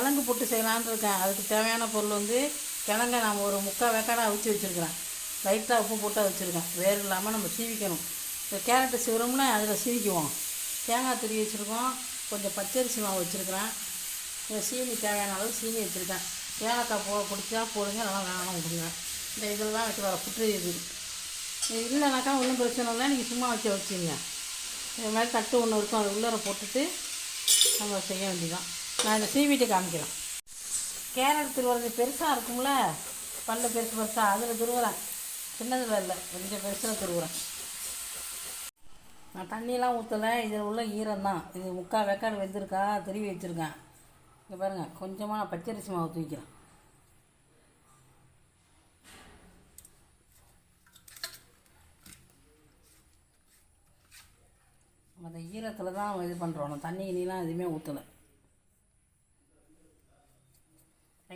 கிழங்கு புட்டு செய்யலான்னு இருக்கேன். அதுக்கு தேவையான பொருள் வந்து கிழங்கை நாம் ஒரு முக்கால் வேக்காடாக அவிச்சு வச்சுருக்கிறேன். லைட்டாக உப்பு போட்டு வச்சுருக்கேன் வேறு இல்லாமல் நம்ம சீவிக்கணும். இந்த கேரட்டு சீவுறோம்னா அதில் சீவிக்குவோம். தேங்காய் துருவி வச்சுருக்கோம். கொஞ்சம் பச்சரிசி மாவு வச்சுருக்கிறேன். இந்த சீனி தேவையான அளவு சீனி வச்சுருக்கேன். ஏலக்காய் போ பிடிச்சா போடுங்க நல்லா வேணாம் விடுங்க இந்த இதெல்லாம் வச்சு வர புற்று இது. இல்லைனாக்கா ஒன்றும் பிரச்சனை இல்லை. நீங்கள் சும்மா வச்சு வச்சுங்க இது மாதிரி தட்டு ஒன்று இருக்கும். அது உள்ளார போட்டுட்டு நம்ம செய்ய வேண்டியதான் நான் இந்த சீவிட்டு காமிக்கிறேன். கேரட் துருவுறது பெருசாக இருக்கும்ல? பல்ல பெருசு பெருசாக அதில் துருவுறேன். சின்னதில் இல்லை கொஞ்சம் பெருசில் துருவுறேன். நான் தண்ணியெலாம் ஊற்றலை இதில் உள்ள ஈரம் தான் இது முக்கால் வெக்காடு வெந்திருக்கா? திருவி வச்சுருக்கேன். இங்கே பாருங்கள் கொஞ்சமாக நான் பச்சரிசி மாவு தூக்கிறேன். அந்த ஈரத்தில் தான் இது பண்ணுறோம் தண்ணி இனிலாம் எதுவுமே ஊற்றலை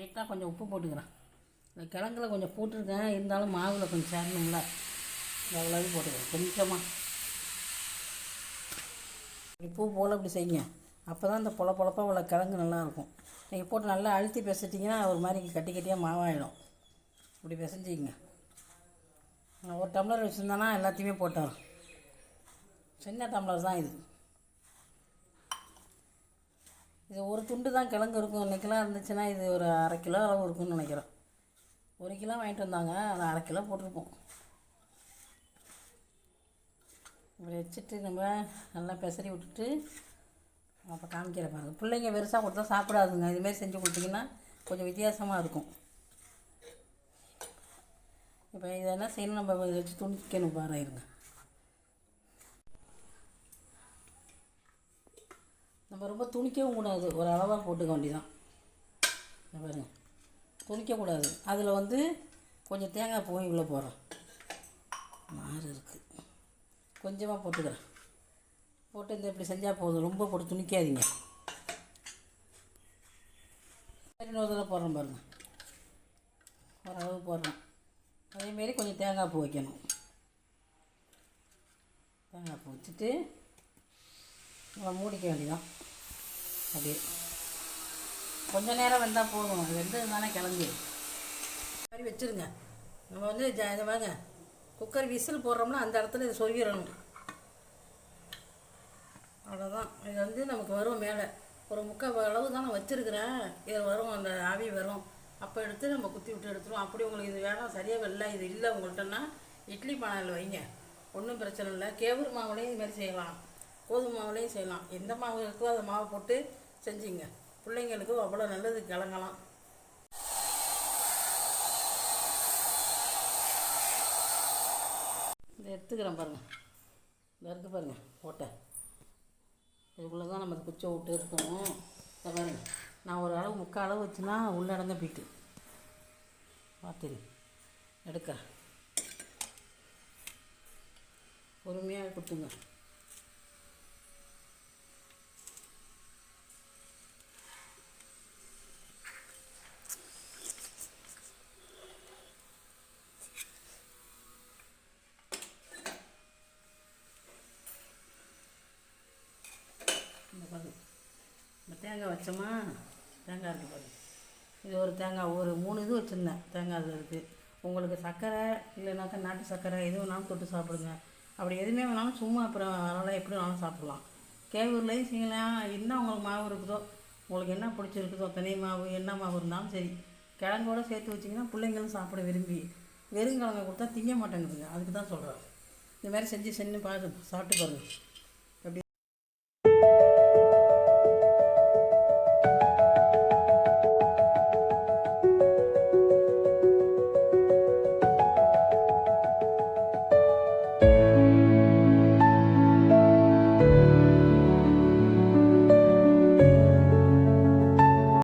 லைட்டாக கொஞ்சம் உப்பு போட்டுக்கிறேன். இந்த கிழங்குல கொஞ்சம் போட்டிருக்கேன். இருந்தாலும் மாவில் கொஞ்சம் சேரணும்ல. அவ்வளோவே போட்டுக்கிறேன். கொஞ்சமாக பூ போல் இப்படி செய்யுங்க. அப்போ தான் இந்த பொல பொழப்பாக உள்ள கிழங்கு நல்லாயிருக்கும். நீங்கள் போட்டு நல்லா அழுத்தி பிசைட்டிங்கன்னா ஒரு மாதிரி கட்டி கட்டியாக மாவாயிடும். இப்படி பிசைஞ்சிங்க ஒரு டம்ளர் வச்சுருந்தேன்னா எல்லாத்தையுமே போட்டேன். சின்ன டம்ளர் தான் இது. இது ஒரு துண்டு தான் கிழங்கு இருக்கும். இன்றைக்கெலாம் இருந்துச்சுன்னா இது ஒரு அரை கிலோ அளவு இருக்கும்னு நினைக்கிறேன் ஒரு கிலோ வாங்கிட்டு வந்தாங்க. அதை அரை கிலோ போட்டிருப்போம். இப்படி வச்சுட்டு நம்ம நல்லா பெசரி விட்டுட்டு அப்போ காமிக்கிற பிள்ளைங்க பெருசாக கொடுத்தா சாப்பிடாதுங்க. இதுமாரி செஞ்சு கொடுத்தீங்கன்னா கொஞ்சம் வித்தியாசமாக இருக்கும். இப்போ இதை என்ன செய்யணும்? நம்ம வச்சு துணிக்கணும் பாருங்க. நம்ம ரொம்ப துணிக்கவும் கூடாது. ஒரு அளவாக போட்டுக்க வேண்டியதான் இங்க பாருங்க. துணிக்கக்கூடாது அதில் வந்து கொஞ்சம் தேங்காய் போய் உள்ளே போடுறோம் மாறு இருக்குது கொஞ்சமாக போட்டுக்கிறேன். போட்டு இந்த இப்படி செஞ்சால் போதும். ரொம்ப போட்டு துணிக்காதீங்க. சரி இன்னொரு தடவை போடுறேன் பாருங்க. ஓரளவு போடுறேன். அதேமாரி கொஞ்சம் தேங்காய் பூ வைக்கணும். தேங்காய் பூ வச்சுட்டு நம்ம மூடிக்க வேண்டியதான் அப்படியே கொஞ்ச நேரம் வெந்தால் போதும். அது வெந்தது தானே கிளம்பி. மாதிரி வச்சுருங்க. நம்ம வந்து இதை வாங்க குக்கர் விசில் போடுறோம்னா அந்த இடத்துல இதை சொல்லிடணும் அவ்வளோதான் இது வந்து நமக்கு வரும் மேலே. ஒரு முக்கால் அளவு தான் நான் வச்சுருக்கிறேன். இது வரும் அந்த ஆவி வரும். அப்போ எடுத்து நம்ம குத்தி விட்டு எடுத்துருவோம். அப்படி உங்களுக்கு இது வேணாம். சரியாக வரல இது இல்லை உங்கள்கிட்டன்னா இட்லி பானையில் வைங்க. ஒன்றும் பிரச்சனை இல்லை. கேவுரு மாவுலேயும் இது மாதிரி செய்யலாம். கோதுமை மாவுலேயும் செய்யலாம். எந்த மாவு இருக்கோ அந்த மாவை போட்டு செஞ்சுங்க. பிள்ளைங்களுக்கு அவ்வளோ நல்லது கிளங்கலாம் இதை எடுத்துக்கிறேன் பாருங்கள் இந்த இருக்குது பாருங்கள் ஓட்டை. இதுக்குள்ளே தான் நம்ம குச்சை விட்டு இருக்கணும் இதை பாருங்க. நான் ஒரு அளவு முக்கால் அளவு வச்சுன்னா உள்ளடங்க போயிட்டு பார்த்துங்க எடுக்கிறேன். பொறுமையாக கொடுத்துங்க. இந்த பாருங்க இந்த தேங்காய் வச்சோமா? தேங்காய் இருக்குது பாருங்க இது ஒரு தேங்காய் ஒரு மூணு இது வச்சுருந்தேன். தேங்காய் இது இருக்குது உங்களுக்கு சர்க்கரை இல்லைனாக்கா நாட்டு சர்க்கரை எது வேணாலும் தொட்டு சாப்பிடுங்க. அப்படி எதுவுமே வேணாலும் சும்மா அப்புறம் அதனால் எப்படி வேணாலும் சாப்பிடலாம். கேவூர்லேயும் செய்யலாம் என்ன உங்களுக்கு மாவு இருக்குதோ உங்களுக்கு என்ன பிடிச்சிருக்குதோ தனி மாவு என்ன மாவு இருந்தாலும் சரி கிழங்கோட சேர்த்து வச்சிங்கன்னா பிள்ளைங்களும் சாப்பிட விரும்பி வெறும் கிழங்க கொடுத்தா திங்க மாட்டேங்குதுங்க. அதுக்கு தான் சொல்கிறேன் இந்த மாதிரி செஞ்சு செஞ்சு பார்த்து சாப்பிட்டு பாருங்கள்